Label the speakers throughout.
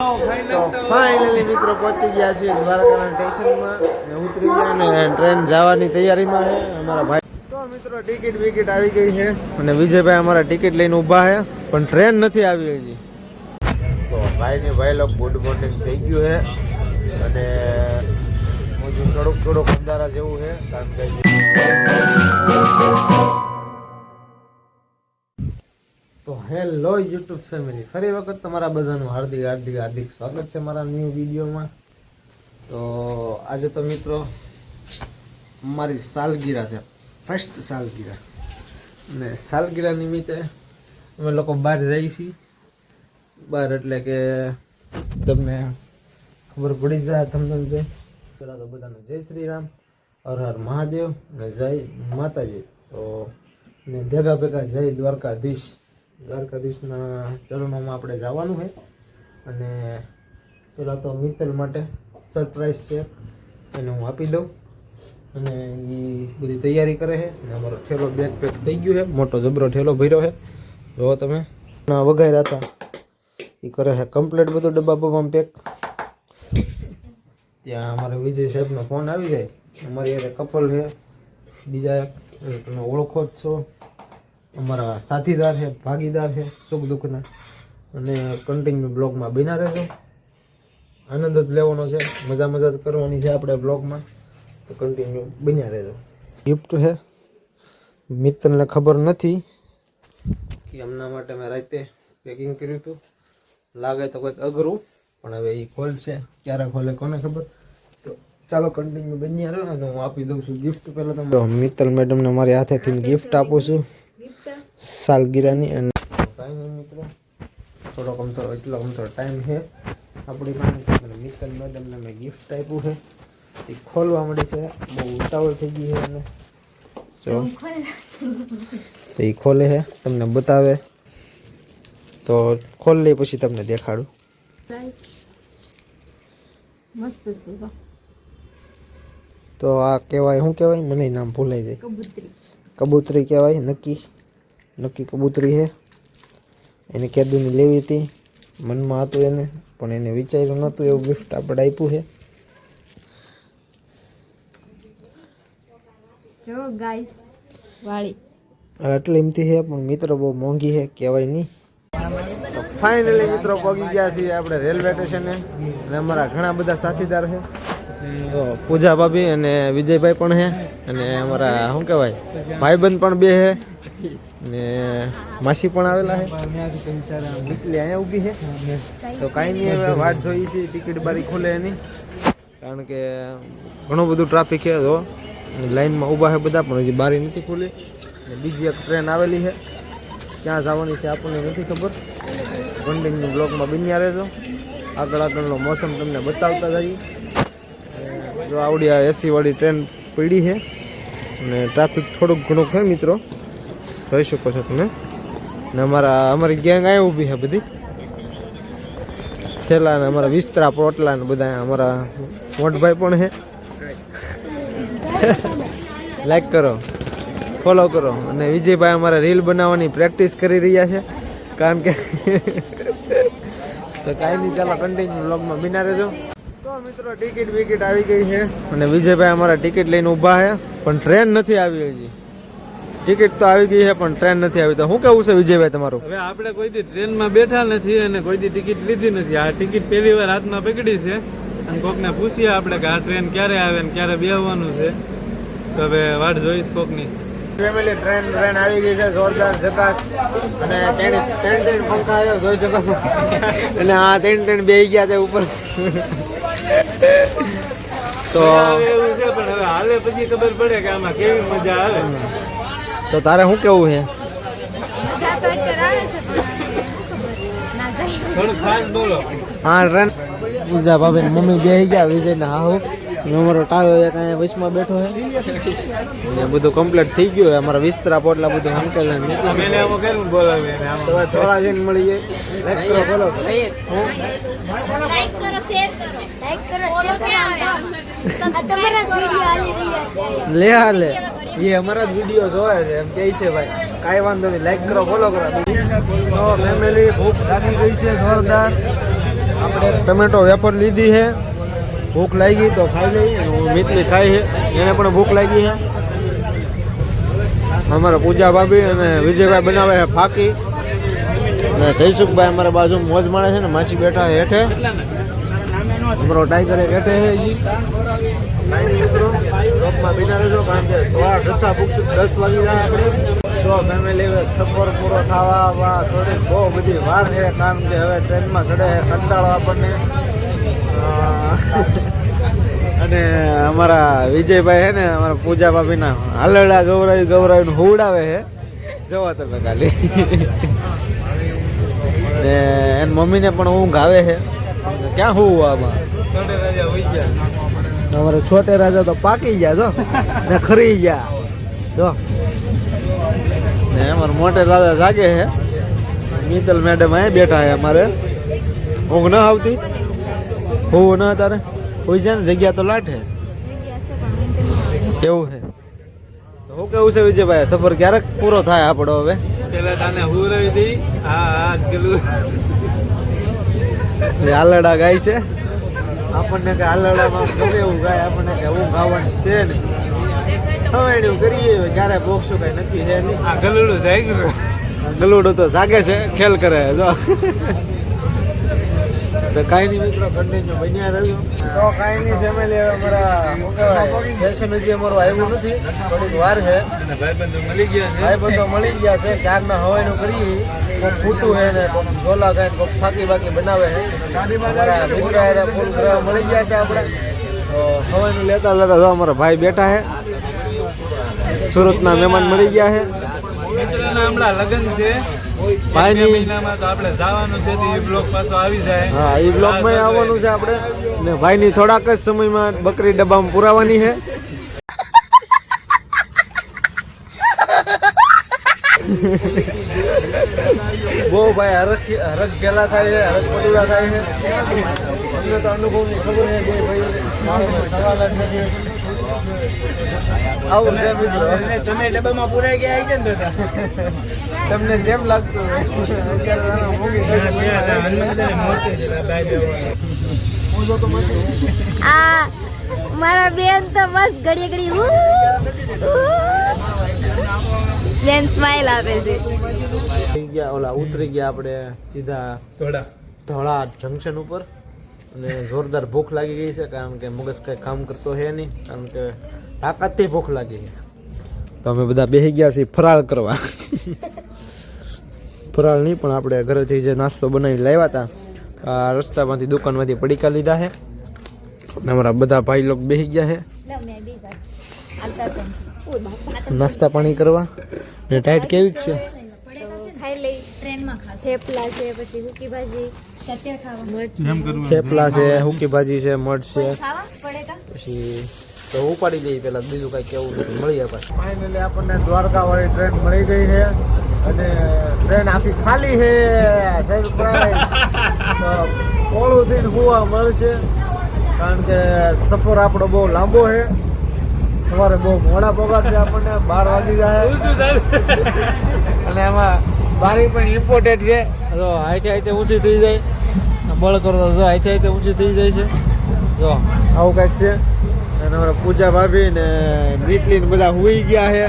Speaker 1: Finally મિત્રો પહોંચી ગયા છીએ દ્વારકાના સ્ટેશનમાં ઉતરી ગયા ને ટ્રેન જવાની તૈયારીમાં છે. અમારા ભાઈ તો મિત્રો ટિકિટ વિકિટ આવી ગઈ છે અને વિજયભાઈ અમારા ટિકિટ લઈને ઊભા છે, પણ ટ્રેન નથી આવી હજી. તો ભાઈ ને ભાઈ લોકો ગુડ મોર્નિંગ થઈ ગયું છે અને હજુ થોડુંક થોડુંક અંધારા જેવું છે, કારણ કે તો હેલો યુટ્યુબ ફેમિલી. ફરી વખત તમારા બધાનું હાર્દિક હાર્દિક હાર્દિક સ્વાગત છે મારા ન્યૂ વિડીયોમાં તો આજે તો મિત્રો મારી સાલગીરા છે. ફર્સ્ટ સાલગીરા. અને સાલગીરા નિમિત્તે અમે લોકો બહાર જઈએ છીએ. બહાર એટલે કે તમને ખબર પડી જાય તમને જોઈ પહેલાં તો બધાને જય શ્રી રામ. હર હર મહાદેવ અને જય માતાજી. તો ને ભેગા ભેગા જય દ્વારકાધીશ. દ્વારકાધીશના ચરણોમાં આપણે જવાનું છે. અને પહેલાં તો મિત્તલ માટે સરપ્રાઈઝ છે. એને હું આપી દઉં. અને એ બધી તૈયારી કરે છે. અને અમારો ઠેલો બેગ પેક થઈ ગયો છે. મોટો જબરો ઠેલો ભર્યો છે. જો તમે. વગાડ્યા હતા. એ કરે છે કમ્પ્લીટ બધું ડબ્બા બબ્બામાં પેક ત્યાં અમારે વિજય સાહેબનો ફોન આવી જાય. અમારી યારે કપલ છે. બીજા એક. તમે ઓળખો જ છો. અમારા સાથીદાર છે, ભાગીદાર છે, સુખ દુઃખના. અને કન્ટિન્યુ બ્લોગમાં બિના રહેજો આનંદ જ લેવાનો છે, મજા મજા જ કરવાની છે આપણે બ્લોગમાં. તો કન્ટિન્યુ બન્યા રહેજો. ગિફ્ટ છે. મિત્રને ખબર નથી કે એમના માટે મેં રાતે પેકિંગ કર્યું હતું. લાગે તો કંઈક અઘરું, પણ હવે એ ખોલશે ક્યારે ખોલે કોને ખબર? તો ચાલો કન્ટિન્યુ બન્યા રહ્યો અને હું આપી દઉં છું ગિફ્ટ પહેલાં તમે મિત્તલ મેડમને મારી હાથેથી ગિફ્ટ આપું છું. સાલગીરાની અને કાંઈ નહીં મિત્રો. થોડોક અમથો એટલો અમથો ટાઈમ છે. આપણી પાસે મિત્તલ મેડમને મેં ગિફ્ટ આપ્યું છે. એ ખોલવા મળે છે. બહુ ઉતાવળ થઈ ગઈ છે અને જો. તો એ ખોલે છે. તમને બતાવે. તો ખોલ લે પછી તમને દેખાડું.
Speaker 2: મસ્ત છે
Speaker 1: તો આ કહેવાય શું કહેવાય? મને નામ ભૂલાઈ જાય.
Speaker 2: કબૂતરી.
Speaker 1: કબૂતરી કહેવાય નક્કી. નક્કી કબૂતરી છે. એને કેદુની લેવી હતી. મનમાં હતું એને પણ એને વિચાર્યું નહોતું. એવું ગિફ્ટ આપણે આપ્યું છે.
Speaker 2: જો ગાઈસ વાળી.
Speaker 1: આટલી એમથી છે પણ મિત્રો બહુ મોંઘી છે કહેવાય નહીં. તો ફાઇનલી મિત્રો પગી ગયા છીએ આપણે રેલવે સ્ટેશને. અને અમારા ઘણા બધા સાથીદાર છે. તો પૂજા ભાભી અને વિજયભાઈ પણ છે. અને અમારા શું કહેવાય ભાઈબંધ પણ બે છે. ને માસી પણ આવેલા છે એટલે અહીંયા ઊભી છે તો કાંઈ નહીં, હવે વાત જોઈ છે, ટિકિટ બારી ખોલે એની કારણ કે ઘણું બધું ટ્રાફિક છે તો લાઈનમાં ઊભા છે બધા, પણ હજી બારી નથી ખુલી. ને બીજી એક ટ્રેન આવેલી છે ક્યાં જવાની છે આપણને નથી ખબર. કન્ટિન્યુ બ્લોકમાં બન્યા રહેજો. આગળ આગળનો મોસમ તમને બતાવતા જઈએ. જો આવડી આ એસીવાળી ટ્રેન પડી છે અને ટ્રાફિક થોડુંક ઘણું છે, મિત્રો. જોઈ શકો છો તમે. ને અમારા, અમારી ગેંગ આવી ઊભી છે બધી. થેલા ને અમારા વિસ્તરા પોટલા ને બધા અમારા મોટભાઈ પણ છે. લાઈક કરો ફોલો કરો. અને વિજયભાઈ અમારા રીલ બનાવવાની પ્રેક્ટિસ કરી રહ્યા છે. કારણ કે તો કાંઈ નહીં, ચાલો કન્ટિન્યુ બ્લોગમાં બિના રહેજો. તો મિત્રો ટિકિટ વિકિટ આવી ગઈ છે. અને વિજયભાઈ અમારા ટિકિટ લઈને ઊભા છે. પણ ટ્રેન નથી આવી હજી. ટિકિટ તો આવી ગઈ છે પણ ટ્રેન નથી આવી. તો શું કેવું છે વિજયભાઈ તમારું?
Speaker 3: હવે આપણે કોઈ દી ટ્રેનમાં બેઠા નથી અને કોઈ દી ટિકિટ લીધી નથી. આ ટિકિટ પહેલી વાર હાથમાં પકડી છે. અને કોકને પૂછીએ આપણે કે આ ટ્રેન ક્યારે આવે ને ક્યારે બેહવાનું છે. તો હવે વાટ જોઈશ કોકની.
Speaker 1: ફેમિલી ટ્રેન ટ્રેન આવી ગઈ છે જોરદાર જકાસ અને ત્રણ ત્રણ ત્રણ પંખા આવ્યો જોઈ શકો છો. અને આ ત્રણ ત્રણ બે ગયા છે ઉપર. તો
Speaker 3: એવું છે પણ હવે હાલે પછી ખબર પડે કે આમાં કેવી મજા આવે.
Speaker 1: તો તારે શું કેવું છે? હા ટ્રેન પૂજા ભાભી મમ્મી બે ગયા વિજય ને હા હું અમારો ટાળો એક અહીંયા વચમાં બેઠો છે. ને બધું કમ્પ્લીટ થઈ ગયું અમારા વિસ્તરા પોટલા બધું તો થોડા જઈને મળી જાય. લાઈક કરો બોલો
Speaker 4: લાઈક કરો શેર કરો.
Speaker 2: લાઈક કરો શેર કરો.
Speaker 4: તમારા વિડિયો હાલી રહ્યા છે.
Speaker 1: લે હા લે એ અમારા જ વીડિયો જોવે છે, એમ કે છે ભાઈ, કાંઈ વાંધો નહીં લાઈક કરો ફોલો કરો. તો ફેમિલી ભૂખ લાગી ગઈ છે જોરદાર. આપણે ટમેટો વેપર લીધી છે. ભૂખ લાગી તો ખાઈ લઈ અને હું મિતલી ખાઈ છે. એને પણ ભૂખ લાગી છે. અમારા પૂજા ભાભી અને વિજયભાઈ બનાવે છે ફાકી. અને જયસુખભાઈ અમારા બાજુ મોજ માણે છે ને, માસી બેઠા હેઠે. અમારો ટાઈગર એક હેઠે છે મિત્રો. લોકમાં બિના રહેજો કારણ કે થોડા ઢસા પૂછશું દસ વાગી જાય આપણે. તો સફર પૂરો થવા થોડી બહુ બધી વાર છે કારણ કે હવે ટ્રેનમાં ચડે કંટાળો આપણને. અને અમારા વિજયભાઈ છે ને, અમારા પૂજા ભાભીના હાલડા ગૌરાવી ગૌરાવીને હુવડાવે છે. જવા તમે ખાલી. ને એની મમ્મીને પણ ઊંઘ આવે છે. ક્યાં હું આમાં? અમારે છોટે રાજા તો પાકી ગયા જો. ને ખરી ગયા. જો. ને અમારે મોટે રાજા જાગે છે. મિત્તલ મેડમ અહીં બેઠા છે અમારે. ઊંઘ ન આવતી. હોવું ન તારે. હોય છે ને જગ્યા તો લાઠે. કેવું છે? તો હું કેવું છે વિજયભાઈ? સફર ક્યારેક પૂરો થાય આપણો હવે?
Speaker 3: પેલા તને હા હા પેલું
Speaker 1: આલડા ગાય છે. આપણને કે આલડામાં ગમે એવું ગાય આપણને કે એવું ગાવાનું છે નહીં. હવે એવું કરીએ ક્યારે બોક્સો કઈ નક્કી છે નહીં.
Speaker 3: આ ગલુડું જાય ગયું
Speaker 1: ગલુડો તો જાગે છે ખેલ કરે જો. તો કાંઈ નહીં મિત્રો કન્ટિન્યુ બન્યા રહ્યું તો કાંઈ નહીં ફેમિલી હવે અમારા હજી અમારું આવ્યું નથી. થોડીક વાર છે.
Speaker 3: ભાઈબંધો મળી ગયા છે.
Speaker 1: ભાઈ બધો મળી ગયા છે ક્યારના હવાઈનું કરીએ. ફૂટું હે ને કોઈક ઝોલા કોઈક ફાકી બાકી બનાવે છે. અમારા મિત્ર હારે ફૂલ ગ્રહ મળી ગયા છે આપણે. તો હવાઈનું લેતા લેતા જો અમારા ભાઈ બેઠા છે. સુરતના મહેમાન મળી ગયા છે.
Speaker 3: હમણાં લગ્ન છે.
Speaker 1: ભાઈની-
Speaker 3: આપણે જવાનું છે એ બ્લોક પાછો આવી જાય.
Speaker 1: હા એ બ્લોકમાં આવવાનું છે આપણે. ને ભાઈની થોડાક જ સમયમાં બકરી ડબ્બામાં પુરાવાની છે. બહુ ભાઈ હરખ હરખ ગેલા થાય છે હરખ પટુડા થાય છે. અમને તો અનુભવની ખબર છે કે ભાઈ સવાલ જ નથી. આવું છે મિત્રો.
Speaker 3: તમે ડબ્બામાં પુરાઈ ગયા છે ને
Speaker 1: તમને જેમ લાગતું તો
Speaker 2: આ મારા બેન તો બસ ઘડી ઘડી. બેન સ્માઈલ આપે છે.
Speaker 1: ગયા ઓલા ઉતરી ગયા આપણે સીધા
Speaker 3: ધોળા.
Speaker 1: ધોળા જંકશન ઉપર. અને જોરદાર ભૂખ લાગી ગઈ છે કારણ કે મગજ કઈ કામ કરતો છે નહીં કારણ કે તાકાતથી ભૂખ લાગી છે. તો અમે બધા બેસી ગયા છીએ ફરાળ કરવા. ફરાળ નહીં પણ આપણે ઘરેથી જે નાસ્તો બનાવી લાવ્યા હતા આ રસ્તામાંથી દુકાનમાંથી પડીકા લીધા છે. અને અમારા બધા ભાઈ લોકો બેસી ગયા છે. નાસ્તા પાણી કરવા. ને ટાઈટ કેવી છે?
Speaker 2: ખાઈ લઈ ટ્રેનમાં ખા થેપલા છે પછી સૂકી ભાજી.
Speaker 1: થેપલા છે હુકી ભાજી છે મઠ છે. પછી તો ઉપાડી લઈએ પેલા બીજું કઈ કેવું નથી. મળી પાછું ફાઇનલી આપણને દ્વારકા વાળી ટ્રેન મળી ગઈ છે અને ટ્રેન આખી ખાલી છે. તો પોળું થઈને હુવા મળશે. કારણ કે સફર આપણો બહુ લાંબો છે. સવારે બહુ મોડા પગાર છે આપણને બાર વાગી જાય. અને એમાં બારી પણ ઇમ્પોર્ટેડ છે. જો આઈથી આઈથી ઊંચી થઈ જાય. બળ કરો તો જો આઈથી આઈથી ઊંચી થઈ જાય છે. જો આવું કંઈક છે. અને અમારા પૂજા ભાભી ને મીટલી ને બધા હુઈ ગયા છે.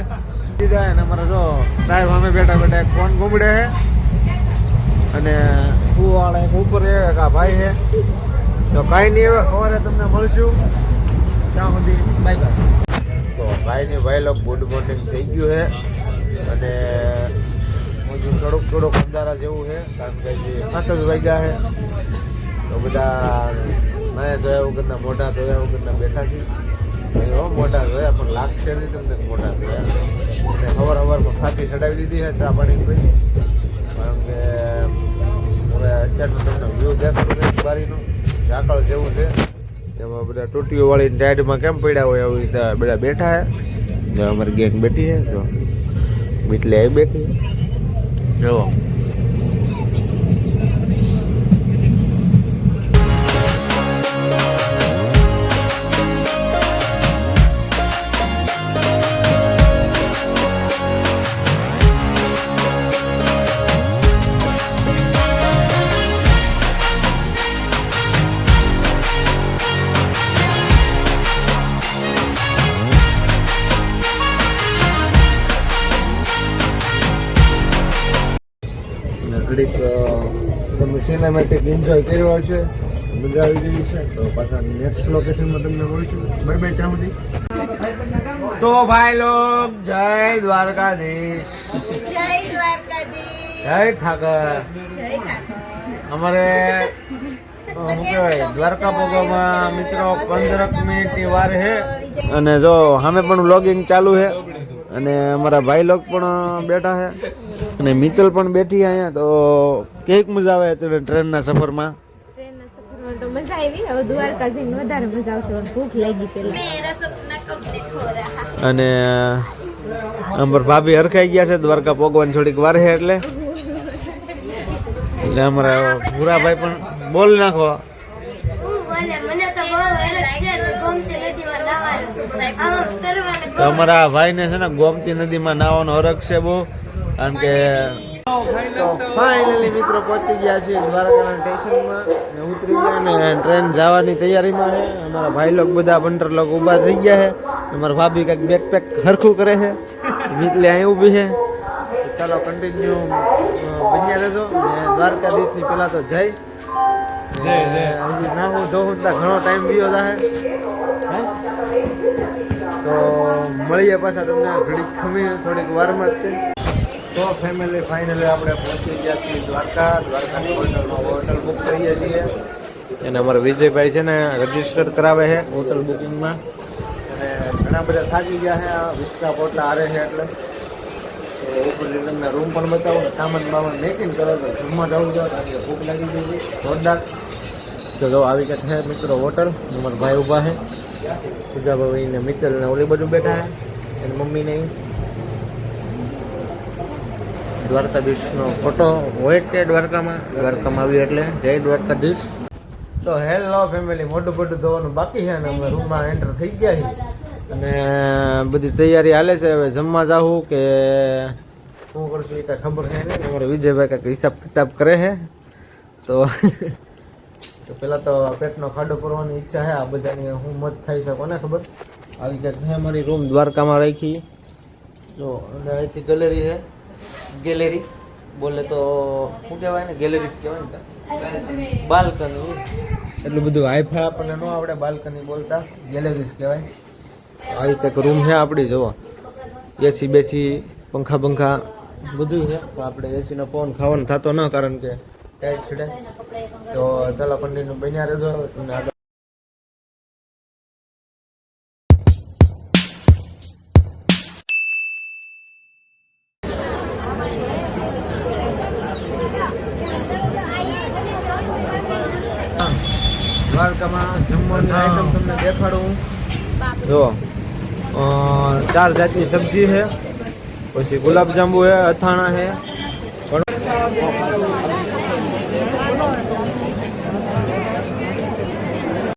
Speaker 1: દીધા અને અમારા જો સાહેબ અમે બેઠા બેઠા ફોન ઘૂમડે છે. અને કુવાળા એક ઉપર છે એક આ ભાઈ છે. તો કાંઈ નહીં હવે સવારે તમને મળશું. ત્યાં સુધી બાય બાય તો ભાઈ લોકો ગુડ મોર્નિંગ થઈ ગયું છે. અને હજુ થોડુંક થોડુંક અંધારા જેવું છે, કારણ કે જે સાત જ વાગ્યા છે. તો બધા મેં ધોયા વગરના મોટા ધોયા વગરના બેઠા છીએ એવો મોઢા ધોયા, પણ લાગશે નહીં તમને મોટા ધોયા. અને હવાર હવારમાં ફાંકી ચડાવી દીધી છે ચા પાણી ભાઈ કારણ કે હવે અત્યારનું તમને વ્યૂ દેખાતો બારીનો. ઝાકળ જેવું છે. એમાં બધા ટોટીઓ વાળી ટાઈડમાં કેમ પડ્યા હોય એવી રીતે બધા બેઠા હે? જો અમારી ગેંગ બેઠી હે જો. એટલે એ બેઠી. જો. સિનેમેટિક એન્જોય કર્યો હશે મજા આવી ગઈ છે. તો પાછા નેક્સ્ટ લોકેશનમાં તમને મળીશું. બાય બાય ત્યાં સુધી. તો ભાઈ લોક જય દ્વારકાધીશ.
Speaker 2: જય દ્વારકાધીશ.
Speaker 1: જય ઠાકર. અમારે શું કહેવાય દ્વારકા પોગામાં મિત્રો પંદરક મિનિટની વાર છે. અને જો સામે પણ વ્લોગિંગ ચાલુ છે. અને અમારા ભાઈ લોક પણ બેઠા છે. અને મિત્તલ પણ બેઠી અહીંયા તો કેક મજા આવે અત્યારે ટ્રેનના સફરમાં?
Speaker 5: ટ્રેનના સફરમાં તો મજા આવી. હવે દ્વારકા જઈને વધારે મજા આવશે ભૂખ લાગી પેલા
Speaker 2: મેરા સપના કમ્પ્લીટ હો રહા
Speaker 1: અને અમાર ભાભી હરખાઈ ગયા છે દ્વારકા ભગવાન થોડીક વાર છે એટલે. એટલે અમારા ભૂરાભાઈ પણ બોલ નાખો. અમારા ભાઈ ભાઈને છે ને ગોમતી નદીમાં નાવાનો હરખ છે બહુ. કારણ કે ફાઇનલી મિત્રો પહોંચી ગયા છીએ દ્વારકાના સ્ટેશનમાં ને ઉતરી ગયા ને ટ્રેન જવાની તૈયારીમાં છે. અમારા ભાઈ લોક બધા પંટર લોક ઊભા થઈ ગયા છે. અમારા ભાભી કંઈક બેક પેક હરખું કરે છે. મિતલી અહીં ઊભી છે. ચાલો કન્ટિન્યુ બન્યા રહેજો. ને દ્વારકાધીશની પહેલાં તો જય. હજી નાહું ધોવું ત્યાં ઘણો ટાઈમ ગયો હે? તો મળીએ પાછા તમને ઘડીક ખમી થોડીક વારમાં જ તે. ફેમિલી ફાઇનલી આપણે પહોંચી ગયા છીએ દ્વારકા. દ્વારકાની હોટલમાં હોટલ બુક કરીએ છીએ. અને અમારા વિજયભાઈ છે ને રજિસ્ટર કરાવે છે હોટલ બુકિંગમાં અને ઘણા બધા થાકી ગયા છે આ વિસ્તા પોટલા આવે છે એટલે. તો ઉપરથી તમને રૂમ પણ બતાવો ને સામાન બામાન મેકિંગ કરો તો જમવા જવું જાવ કારણ ભૂખ લાગી ગઈ છે. જોરદાર. તો જો આવી ગયા છે મિત્રો હોટલ અમારા ભાઈ ઊભા છે. પૂજાભાઈ ને મિત્તલ ને ઓલી બધું બેઠા છે. એની મમ્મી ને ઈ. દ્વારકાધીશનો ફોટો હોય તે દ્વારકામાં? દ્વારકામાં આવ્યું એટલે? જય દ્વારકાધીશ. તો હેલો ફેમિલી મોટું મોટું ધોવાનું બાકી છે અને અમે રૂમમાં એન્ટર થઈ ગયા છીએ. અને બધી તૈયારી હાલે છે. હવે જમવા જાવું કે શું કરશું એ કાંઈ ખબર છે નહીં. અમારે વિજયભાઈ કાંઈક હિસાબ કિતાબ કરે છે. તો તો પહેલાં તો પેટનો ખાડો કરવાની ઈચ્છા છે. આ બધાની હું મત થઈ શકો ને ખબર? આવી કંઈક છે અમારી રૂમ દ્વારકામાં રાખી. જો, અને અહીંથી ગેલેરી છે. ગેલેરી. બોલે તો શું કહેવાય ને ગેલેરી કહેવાય ને બાલ્કની. એટલું બધું હાઈફાઈ આપણને ન આવડે બાલ્કની બોલતા. ગેલેરીસ કહેવાય. આવી કંઈક રૂમ છે આપણી જુઓ. એસી બેસી પંખા પંખા. બધું છે. તો આપણે એસીનો ફોન ખાવાનો થતો ન કારણ કે ટાઈટ છડે તો ચાલો કન્ટિન્યુ બન્યા રહેજો. તમને આગળ જમવાની આઈટમ તમને દેખાડું. જો ચાર જાતની સબ્જી છે. પછી ગુલાબજાંબુ છે અથાણા છે.